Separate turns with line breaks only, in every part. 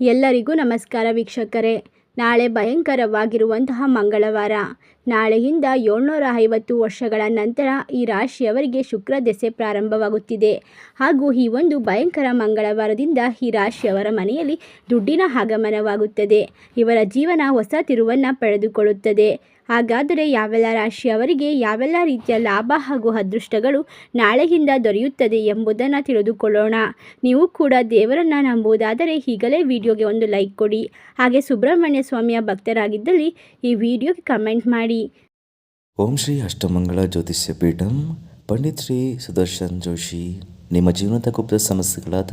ಎಲ್ಲರಿಗೂ ನಮಸ್ಕಾರ ವೀಕ್ಷಕರೇ. ನಾಳೆ ಭಯಂಕರವಾಗಿರುವಂತಹ ಮಂಗಳವಾರ. ನಾಳೆಯಿಂದ ಏಳ್ನೂರ ಐವತ್ತು ವರ್ಷಗಳ ನಂತರ ಈ ರಾಶಿಯವರಿಗೆ ಶುಕ್ರ ದೆಸೆ ಪ್ರಾರಂಭವಾಗುತ್ತಿದೆ. ಹಾಗೂ ಈ ಒಂದು ಭಯಂಕರ ಮಂಗಳವಾರದಿಂದ ಈ ರಾಶಿಯವರ ಮನೆಯಲ್ಲಿ ದುಡ್ಡಿನ ಆಗಮನವಾಗುತ್ತದೆ. ಇವರ ಜೀವನ ಹೊಸ ತಿರುವನ್ನು ಪಡೆದುಕೊಳ್ಳುತ್ತದೆ. ಹಾಗಾದರೆ ಯಾವೆಲ್ಲ ರಾಶಿಯವರಿಗೆ ಯಾವೆಲ್ಲ ರೀತಿಯ ಲಾಭ ಹಾಗೂ ಅದೃಷ್ಟಗಳು ನಾಳೆಯಿಂದ ದೊರೆಯುತ್ತದೆ ಎಂಬುದನ್ನು ತಿಳಿದುಕೊಳ್ಳೋಣ. ನೀವು ಕೂಡ ದೇವರನ್ನು ನಂಬುವುದಾದರೆ ಈಗಲೇ ವಿಡಿಯೋಗೆ ಒಂದು ಲೈಕ್ ಕೊಡಿ. ಹಾಗೆ ಸುಬ್ರಹ್ಮಣ್ಯ ಸ್ವಾಮಿಯ ಭಕ್ತರಾಗಿದ್ದಲ್ಲಿ ಈ ವಿಡಿಯೋಗೆ ಕಮೆಂಟ್ ಮಾಡಿ.
ಓಂ ಶ್ರೀ ಅಷ್ಟಮಂಗಳ ಜ್ಯೋತಿಷ್ಯ ಪೀಠಂ, ಪಂಡಿತ್ ಶ್ರೀ ಸುದರ್ಶನ್ ಜೋಶಿ. ನಿಮ್ಮ ಜೀವನದ ಗುಪ್ತ ಸಮಸ್ಯೆಗಳಾದ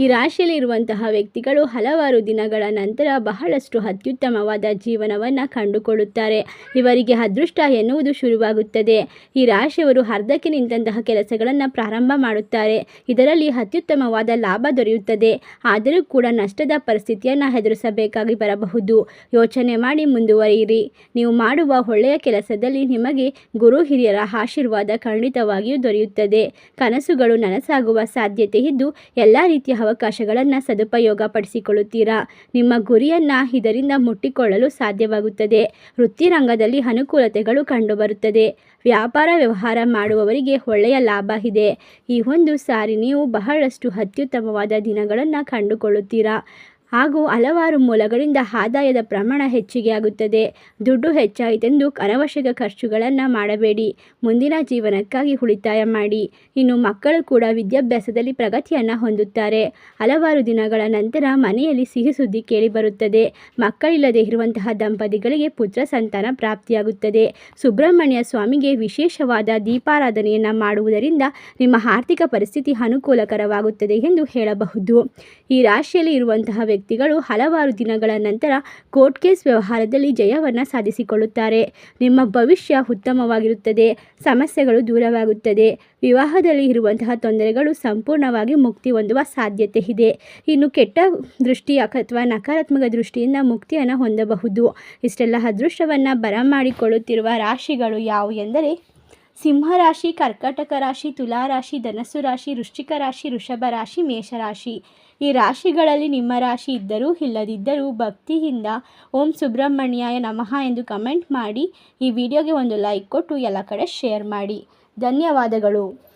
ಈ ರಾಶಿಯಲ್ಲಿರುವಂತಹ ವ್ಯಕ್ತಿಗಳು ಹಲವಾರು ದಿನಗಳ ನಂತರ ಬಹಳಷ್ಟು ಅತ್ಯುತ್ತಮವಾದ ಜೀವನವನ್ನು ಕಂಡುಕೊಳ್ಳುತ್ತಾರೆ. ಇವರಿಗೆ ಅದೃಷ್ಟ ಎನ್ನುವುದು ಶುರುವಾಗುತ್ತದೆ. ಈ ರಾಶಿಯವರು ಅರ್ಧಕ್ಕೆ ನಿಂತಹ ಕೆಲಸಗಳನ್ನು ಪ್ರಾರಂಭ ಮಾಡುತ್ತಾರೆ. ಇದರಲ್ಲಿ ಅತ್ಯುತ್ತಮವಾದ ಲಾಭ ದೊರೆಯುತ್ತದೆ. ಆದರೂ ಕೂಡ ನಷ್ಟದ ಪರಿಸ್ಥಿತಿಯನ್ನು ಎದುರಿಸಬೇಕಾಗಿ ಬರಬಹುದು. ಯೋಚನೆ ಮಾಡಿ ಮುಂದುವರಿಯಿರಿ. ನೀವು ಮಾಡುವ ಒಳ್ಳೆಯ ಕೆಲಸದಲ್ಲಿ ನಿಮಗೆ ಗುರು ಹಿರಿಯರ ಆಶೀರ್ವಾದ ಖಂಡಿತವಾಗಿಯೂ ದೊರೆಯುತ್ತದೆ. ಕನಸುಗಳು ನನಸಾಗುವ ಸಾಧ್ಯತೆ ಇದ್ದು ಎಲ್ಲ ಅವಕಾಶಗಳನ್ನು ಸದುಪಯೋಗ ಪಡಿಸಿಕೊಳ್ಳುತ್ತೀರಾ? ನಿಮ್ಮ ಗುರಿಯನ್ನು ಇದರಿಂದ ಮುಟ್ಟಿಕೊಳ್ಳಲು ಸಾಧ್ಯವಾಗುತ್ತದೆ. ವೃತ್ತಿರಂಗದಲ್ಲಿ ಅನುಕೂಲತೆಗಳು ಕಂಡುಬರುತ್ತದೆ. ವ್ಯಾಪಾರ ವ್ಯವಹಾರ ಮಾಡುವವರಿಗೆ ಒಳ್ಳೆಯ ಲಾಭ ಇದೆ. ಈ ಒಂದು ಸಾರಿ ನೀವು ಬಹಳಷ್ಟು ಅತ್ಯುತ್ತಮವಾದ ದಿನಗಳನ್ನು ಕಂಡುಕೊಳ್ಳುತ್ತೀರಾ? ಹಾಗೂ ಹಲವಾರು ಮೂಲಗಳಿಂದ ಆದಾಯದ ಪ್ರಮಾಣ ಹೆಚ್ಚಿಗೆ ಆಗುತ್ತದೆ. ದುಡ್ಡು ಹೆಚ್ಚಾಯಿತೆಂದು ಅನವಶ್ಯಕ ಖರ್ಚುಗಳನ್ನು ಮಾಡಬೇಡಿ. ಮುಂದಿನ ಜೀವನಕ್ಕಾಗಿ ಉಳಿತಾಯ ಮಾಡಿ. ಇನ್ನು ಮಕ್ಕಳು ಕೂಡ ವಿದ್ಯಾಭ್ಯಾಸದಲ್ಲಿ ಪ್ರಗತಿಯನ್ನು ಹೊಂದುತ್ತಾರೆ. ಹಲವಾರು ದಿನಗಳ ನಂತರ ಮನೆಯಲ್ಲಿ ಸಿಹಿ ಸುದ್ದಿ ಕೇಳಿಬರುತ್ತದೆ ಮಕ್ಕಳಿಲ್ಲದೆ ಇರುವಂತಹ ದಂಪತಿಗಳಿಗೆ ಪುತ್ರ ಸಂತಾನ ಪ್ರಾಪ್ತಿಯಾಗುತ್ತದೆ. ಸುಬ್ರಹ್ಮಣ್ಯ ಸ್ವಾಮಿಗೆ ವಿಶೇಷವಾದ ದೀಪಾರಾಧನೆಯನ್ನು ಮಾಡುವುದರಿಂದ ನಿಮ್ಮ ಆರ್ಥಿಕ ಪರಿಸ್ಥಿತಿ ಅನುಕೂಲಕರವಾಗುತ್ತದೆ ಎಂದು ಹೇಳಬಹುದು. ಈ ರಾಶಿಯಲ್ಲಿ ಇರುವಂತಹ ವ್ಯಕ್ತಿಗಳು ಹಲವಾರು ದಿನಗಳ ನಂತರ ಕೋರ್ಟ್ ಕೇಸ್ ವ್ಯವಹಾರದಲ್ಲಿ ಜಯವನ್ನು ಸಾಧಿಸಿಕೊಳ್ಳುತ್ತಾರೆ. ನಿಮ್ಮ ಭವಿಷ್ಯ ಉತ್ತಮವಾಗಿರುತ್ತದೆ, ಸಮಸ್ಯೆಗಳು ದೂರವಾಗುತ್ತದೆ, ವಿವಾಹದಲ್ಲಿ ಇರುವಂತಹ ತೊಂದರೆಗಳು ಸಂಪೂರ್ಣವಾಗಿ ಮುಕ್ತಿ ಹೊಂದುವ ಸಾಧ್ಯತೆ ಇದೆ. ಇನ್ನು ಕೆಟ್ಟ ದೃಷ್ಟಿ ಅಥವಾ ನಕಾರಾತ್ಮಕ ದೃಷ್ಟಿಯಿಂದ ಮುಕ್ತಿಯನ್ನು ಹೊಂದಬಹುದು. ಇಷ್ಟೆಲ್ಲ ಅದೃಷ್ಟವನ್ನು ಬರಮಾಡಿಕೊಳ್ಳುತ್ತಿರುವ ರಾಶಿಗಳು ಯಾವುವು ಎಂದರೆ ಸಿಂಹರಾಶಿ, ಕರ್ಕಟಕ ರಾಶಿ ತುಲಾರಾಶಿ ಧನಸ್ಸು ರಾಶಿ, ವೃಶ್ಚಿಕ ರಾಶಿ, ವೃಷಭ ರಾಶಿ ಮೇಷರಾಶಿ ಈ ರಾಶಿಗಳಲ್ಲಿ ನಿಮ್ಮ ರಾಶಿ ಇದ್ದರೂ ಇಲ್ಲದಿದ್ದರೂ ಭಕ್ತಿಯಿಂದ ಓಂ ಸುಬ್ರಹ್ಮಣ್ಯಾಯ ನಮಃ ಎಂದು ಕಮೆಂಟ್ ಮಾಡಿ. ಈ ವಿಡಿಯೋಗೆ ಒಂದು ಲೈಕ್ ಕೊಟ್ಟು ಎಲ್ಲ ಕಡೆ ಶೇರ್ ಮಾಡಿ. ಧನ್ಯವಾದಗಳು.